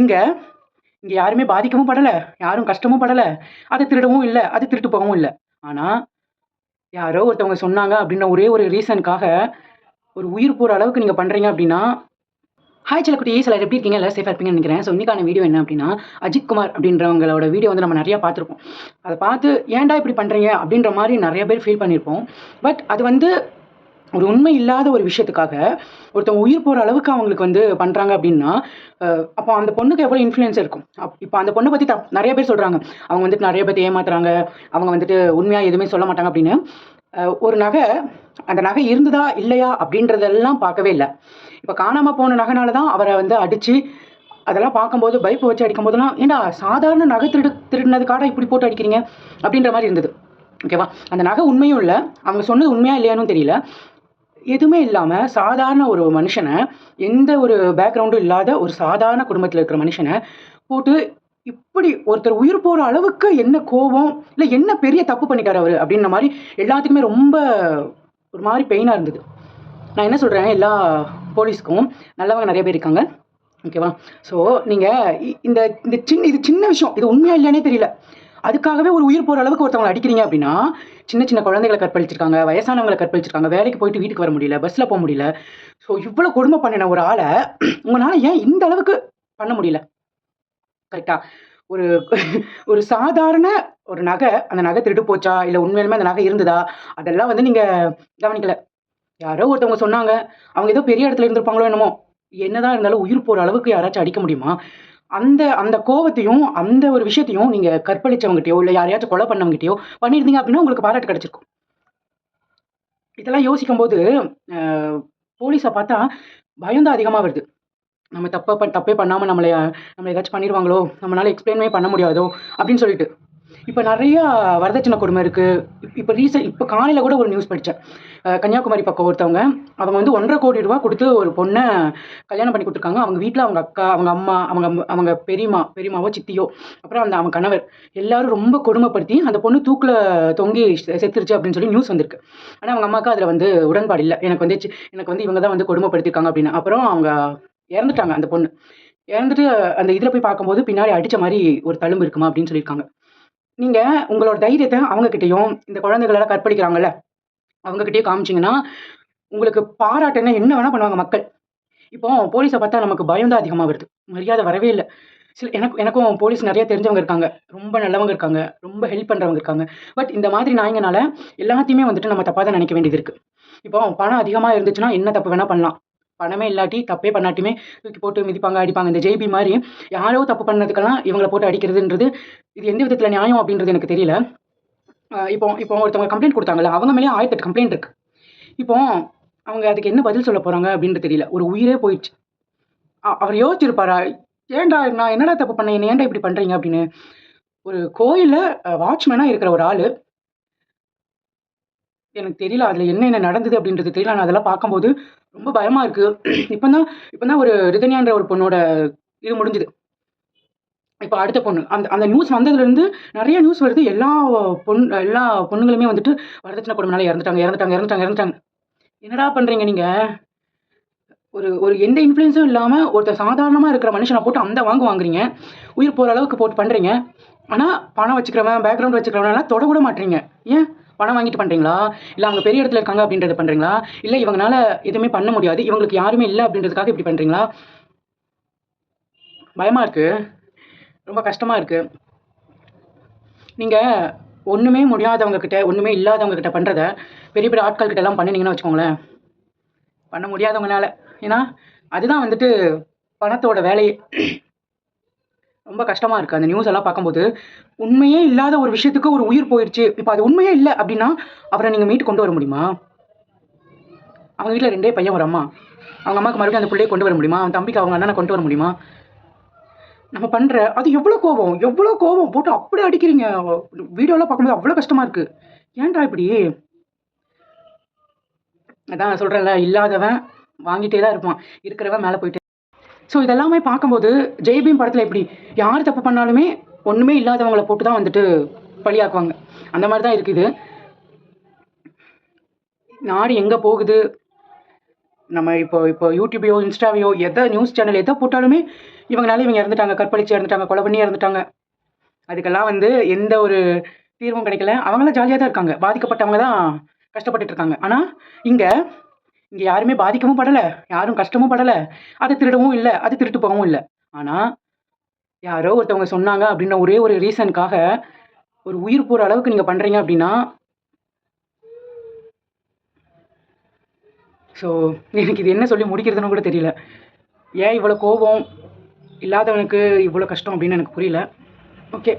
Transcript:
இங்கே இங்கே யாருமே பாதிக்கவும் படலை யாரும் கஷ்டமும் படலை. அதை திருடவும் இல்லை அது திருட்டு போகவும் இல்லை. ஆனால் யாரோ ஒருத்தவங்க சொன்னாங்க அப்படின்ற ஒரே ஒரு ரீசனுக்காக ஒரு உயிர் போகிற அளவுக்கு நீங்கள் பண்ணுறீங்க அப்படின்னா ஹாய் சிலக்குட்டி சிலர் எப்படி இருக்கீங்க? எல்லாம் சேஃபாக இருப்பீங்கன்னு நினைக்கிறேன். ஸோ இன்னைக்கான வீடியோ என்ன அப்படின்னா அஜித் குமார் அப்படின்றவங்களோட வீடியோ வந்து நம்ம நிறையா பார்த்துருப்போம். அதை பார்த்து ஏன்டா இப்படி பண்ணுறீங்க அப்படின்ற மாதிரி நிறைய பேர் ஃபீல் பண்ணியிருப்போம் பட் அது வந்து ஒரு உண்மை இல்லாத ஒரு விஷயத்துக்காக ஒருத்தவங்க உயிர் போகிற அளவுக்கு அவங்களுக்கு வந்து பண்ணுறாங்க அப்படின்னா அப்போ அந்த பொண்ணுக்கு எவ்வளோ இன்ஃப்ளூயன்ஸ் இருக்கும்? அப் இப்போ அந்த பொண்ணை பற்றி தப் நிறைய பேர் சொல்கிறாங்க அவங்க வந்துட்டு நிறைய பேர் ஏமாத்துறாங்க. அவங்க வந்துட்டு உண்மையாக எதுவுமே சொல்ல மாட்டாங்க அப்படின்னு. ஒரு நகை அந்த நகை இருந்ததா இல்லையா அப்படின்றதெல்லாம் பார்க்கவே இல்லை. இப்போ காணாமல் போன நகைனால தான் அவரை வந்து அடித்து அதெல்லாம் பார்க்கும்போது பைப்பு வச்சு அடிக்கும் போதெல்லாம் ஏண்டா சாதாரண நகை திருடு திருடினதுக்காக இப்படி போட்டு அடிக்கிறீங்க? அப்படின்ற மாதிரி இருந்தது. ஓகேவா? அந்த நகை உண்மையும் இல்லை. அவங்க சொன்னது உண்மையா இல்லையானும் தெரியல. எதுவுமே இல்லாமல் சாதாரண ஒரு மனுஷனை எந்த ஒரு பேக்ரவுண்டும் இல்லாத ஒரு சாதாரண குடும்பத்தில் இருக்கிற மனுஷனை போட்டு இப்படி ஒருத்தர் உயிர் போகிற அளவுக்கு என்ன கோபம் இல்லை என்ன பெரிய தப்பு பண்ணிட்டார் அவர் அப்படின்ற மாதிரி எல்லாத்துக்குமே ரொம்ப ஒரு மாதிரி பெயினாக இருந்தது. நான் என்ன சொல்கிறேன் எல்லா போலீஸ்க்கும் நல்லவங்க நிறைய பேர் இருக்காங்க. ஓகேவா ஸோ நீங்கள் இந்த இந்த சின்ன இது சின்ன விஷயம். இது உண்மையாக இல்லையானே தெரியல. அதுக்காகவே ஒரு உயிர் போகிற அளவுக்கு ஒருத்தவங்களை அடிக்கிறீங்க அப்படின்னா சின்ன சின்ன குழந்தைகளை கற்பழிச்சிருக்காங்க வயசானவங்களை கற்பழிச்சிருக்காங்க வேலைக்கு போயிட்டு வீட்டுக்கு வர முடியல பஸ்ஸில் போக முடியல. ஸோ இவ்வளோ கொடுமை பண்ணின ஒரு ஆளை உங்களால் ஏன் இந்த அளவுக்கு பண்ண முடியல? கரெக்டா ஒரு ஒரு சாதாரண ஒரு நகை அந்த நகை திருட்டு போச்சா? இல்லை உண்மையிலுமே அந்த நகை இருந்ததா? அதெல்லாம் வந்து நீங்கள் கவனிக்கல. யாரோ ஒருத்தவங்க சொன்னாங்க. அவங்க ஏதோ பெரிய இடத்துல இருந்திருப்பாங்களோ என்னமோ. என்னதான் இருந்தாலும் உயிர் போகிற அளவுக்கு யாராச்சும் அடிக்க முடியுமா? அந்த அந்த கோவத்தையும் அந்த ஒரு விஷயத்தையும் நீங்கள் கற்பழிச்சவங்ககிட்டயோ இல்லை யாரையாச்சும் கொலை பண்ணவங்ககிட்டயோ பண்ணியிருந்தீங்க அப்படின்னா உங்களுக்கு பாராட்டு கிடைச்சிருக்கும். இதெல்லாம் யோசிக்கும் போது போலீஸை பார்த்தா பயம் தான் அதிகமாக வருது. நம்ம தப்பை பண் தப்பே பண்ணாமல் நம்மளை நம்மளை ஏதாச்சும் பண்ணிடுவாங்களோ நம்மளால எக்ஸ்பிளைனே பண்ண முடியாதோ அப்படின்னு சொல்லிட்டு. இப்போ நிறையா வரதட்சணை கொடுமை இருக்குது இப்போ ரீசெண்ட் இப்போ காலையில் கூட ஒரு நியூஸ் படித்தேன் கன்னியாகுமரி பக்கம் ஒருத்தவங்க அவங்க வந்து ஒன்றரை கோடி ரூபா கொடுத்து ஒரு பொண்ணை கல்யாணம் பண்ணி கொடுத்துருக்காங்க. அவங்க வீட்டில் அவங்க அக்கா அவங்க அம்மா அவங்க அவங்க பெரியம்மா பெரியம்மாவோ சித்தியோ அப்புறம் அந்த அவங்க கணவர் எல்லாரும் ரொம்ப கொடுமைப்படுத்தி அந்த பொண்ணு தூக்கில் தொங்கி செ- செத்துருச்சு அப்படின்னு சொல்லி நியூஸ் வந்திருக்கு. ஆனால் அவங்க அம்மாவுக்கு அதில் வந்து உடன்பாடு இல்லை. எனக்கு வந்து சி- எனக்கு வந்து இவங்க தான் வந்து கொடுமைப்படுத்திருக்காங்க அப்படின்னு. அப்புறம் அவங்க இறந்துட்டாங்க அந்த பொண்ணு. இறந்துட்டு அந்த இதில் போய் பார்க்கும்போது பின்னாடி அடித்த மாதிரி ஒரு தழும்பு இருக்குமா அப்படின்னு சொல்லியிருக்காங்க. நீங்கள் உங்களோட தைரியத்தை அவங்கக்கிட்டேயும் இந்த குழந்தைகளெல்லாம் கற்பழிக்கிறாங்கல்ல அவங்கக்கிட்டேயும் காமிச்சிங்கன்னா உங்களுக்கு பாராட்டுன்னா என்ன வேணால் பண்ணுவாங்க மக்கள். இப்போ போலீஸை பார்த்தா நமக்கு பயம் தான் அதிகமாக வருது. மரியாதை வரவே இல்லை. சில எனக்கு எனக்கும் போலீஸ் நிறைய தெரிஞ்சவங்க இருக்காங்க. ரொம்ப நல்லவங்க இருக்காங்க. ரொம்ப ஹெல்ப் பண்ணுறவங்க இருக்காங்க. பட் இந்த மாதிரி நாய்ங்கனால எல்லாத்தையுமே வந்துட்டு நம்ம தப்பாக தான் நினைக்க வேண்டியது இருக்குது இப்போ பணம் அதிகமாக இருந்துச்சுன்னா என்ன தப்பு வேணால் பண்ணலாம். பணமே இல்லாட்டி தப்பே பண்ணாட்டியுமே தூக்கி போட்டு மிதிப்பாங்க அடிப்பாங்க. இந்த ஜெய்பி மாதிரி யாரோ தப்பு பண்ணதுக்கெல்லாம் இவங்களை போட்டு அடிக்கிறதுன்றது இது எந்த விதத்தில் நியாயம் அப்படின்றது எனக்கு தெரியல. இப்போ இப்போ ஒருத்தவங்க கம்ப்ளைண்ட் கொடுத்தாங்கல்ல அவங்க மேலே ஆயிரத்தெட்டு கம்ப்ளைண்ட் இருக்கு. இப்போ அவங்க அதுக்கு என்ன பதில் சொல்ல போகிறாங்க அப்படின்றது தெரியல. ஒரு உயிரே போயிடுச்சு. அவர் யோசிச்சிருப்பாரா ஏன்டா நான் என்னடா தப்பு பண்ணேன்? என்ன ஏன்டா இப்படி பண்ணுறீங்க அப்படின்னு. ஒரு கோயிலில் வாட்ச்மேனாக இருக்கிற ஒரு ஆள் எனக்கு தெரியல அதில் என்ன என்ன நடந்தது அப்படின்றது தெரியல. நான் அதெல்லாம் பார்க்கும்போது ரொம்ப பயமாக இருக்குது இப்போ தான் இப்போ தான் ஒரு ரிதன்யான்ற ஒரு பொண்ணோட இது முடிஞ்சுது. இப்போ அடுத்த பொண்ணு. அந்த அந்த நியூஸ் வந்ததுலேருந்து நிறைய நியூஸ் வருது. எல்லா பொண் எல்லா பொண்ணுங்களுமே வந்துட்டு வரதட்சணை கொடுமைனால இறந்துட்டாங்க இறந்துட்டாங்க இறந்துட்டாங்க இறந்துட்டாங்க. என்னடா பண்ணுறீங்க நீங்கள் ஒரு ஒரு எந்த இன்ஃப்ளூயன்ஸும் இல்லாமல் ஒருத்தர் சாதாரணமாக இருக்கிற மனுஷனை போட்டு அந்த வாங்க வாங்குறீங்க. உயிர் போகிற அளவுக்கு போட்டு பண்ணுறீங்க ஆனால் பணம் வச்சுக்கிறவன் பேக்ரவுண்ட் வச்சுக்கிறவனெல்லாம் தொட கூட மாட்டீங்க. ஏன்? பணம் வாங்கிட்டு பண்ணுறீங்களா இல்லை அவங்க பெரிய இடத்துல இருக்காங்க அப்படின்றத பண்ணுறீங்களா இல்லை இவங்கனால எதுவுமே பண்ண முடியாது. இவங்களுக்கு யாருமே இல்லை அப்படின்றதுக்காக இப்படி பண்ணுறீங்களா பயமாக இருக்குது ரொம்ப கஷ்டமாக இருக்குது நீங்கள் ஒன்றுமே முடியாதவங்கக்கிட்ட ஒன்றுமே இல்லாதவங்கக்கிட்ட பண்ணுறத பெரிய பெரிய ஆட்கள் கிட்டலாம் பண்ணினீங்கன்னு வச்சுக்கோங்களேன். பண்ண முடியாதவங்களால ஏன்னா அதுதான் வந்துட்டு பணத்தோட வேலையே. ரொம்ப கஷ்டமாக இருக்குது அந்த நியூஸ் எல்லாம் பார்க்கும்போது உண்மையே இல்லாத ஒரு விஷயத்துக்கு ஒரு உயிர் போயிடுச்சு இப்போ அது உண்மையே இல்லை அப்படின்னா அவரை நீங்கள் மீட்டு கொண்டு வர முடியுமா? அவங்க வீட்டில் ரெண்டே பையன் ஒரு அம்மா. அவங்க அம்மாவுக்கு மறுபடியும் அந்த பிள்ளையை கொண்டு வர முடியுமா? அவன் தம்பிக்கு அவங்க அண்ணனை கொண்டு வர முடியுமா? நம்ம பண்ணுற அது எவ்வளோ கோபம் எவ்வளோ கோபம் போட்டு அப்படி அடிக்கிறீங்க. வீடியோலாம் பார்க்கும்போது அவ்வளோ கஷ்டமாக இருக்குது ஏன்டா இப்படி? அதான் சொல்கிறேன்ல இல்லாதவன் வாங்கிட்டே தான் இருப்பான். இருக்கிறவன் மேலே போயிட்டு ஸோ இதெல்லாமே பார்க்கும்போது ஜெய்பீம் படத்தில் எப்படி யார் தப்பு பண்ணாலுமே ஒன்றுமே இல்லாதவங்களை போட்டு தான் வந்துட்டு பழியாக்குவாங்க அந்த மாதிரி தான் இருக்குது. நாடு எங்கே போகுது? நம்ம இப்போ இப்போ யூடியூபையோ இன்ஸ்டாவையோ எதை நியூஸ் சேனல் எதை போட்டாலுமே இவங்களால இவங்க இறந்துட்டாங்க கற்பழிச்சு இறந்துட்டாங்க கொலை பண்ணி இறந்துட்டாங்க. அதுக்கெல்லாம் வந்து எந்த ஒரு தீர்வும் கிடைக்கல. அவங்களாம் ஜாலியாக தான் இருக்காங்க. பாதிக்கப்பட்டவங்க தான் கஷ்டப்பட்டுட்டு இருக்காங்க. ஆனால் இங்கே இங்கே யாருமே பாதிக்கவும் படலை. யாரும் கஷ்டமும் படலை. அது திருடவும் இல்லை. அது திருட்டு போகவும் இல்லை. ஆனால் யாரோ ஒருத்தவங்க சொன்னாங்க அப்படின்ற ஒரே ஒரு ரீசனுக்காக ஒரு உயிர் போகிற அளவுக்கு நீங்கள் பண்ணுறீங்க அப்படின்னா ஸோ எனக்கு இது என்ன சொல்லி முடிக்கிறதுன்னு கூட தெரியல. ஏன் இவ்வளோ கோபம் இல்லாதவனுக்கு இவ்வளோ கஷ்டம் அப்படின்னு எனக்கு புரியல. ஓகே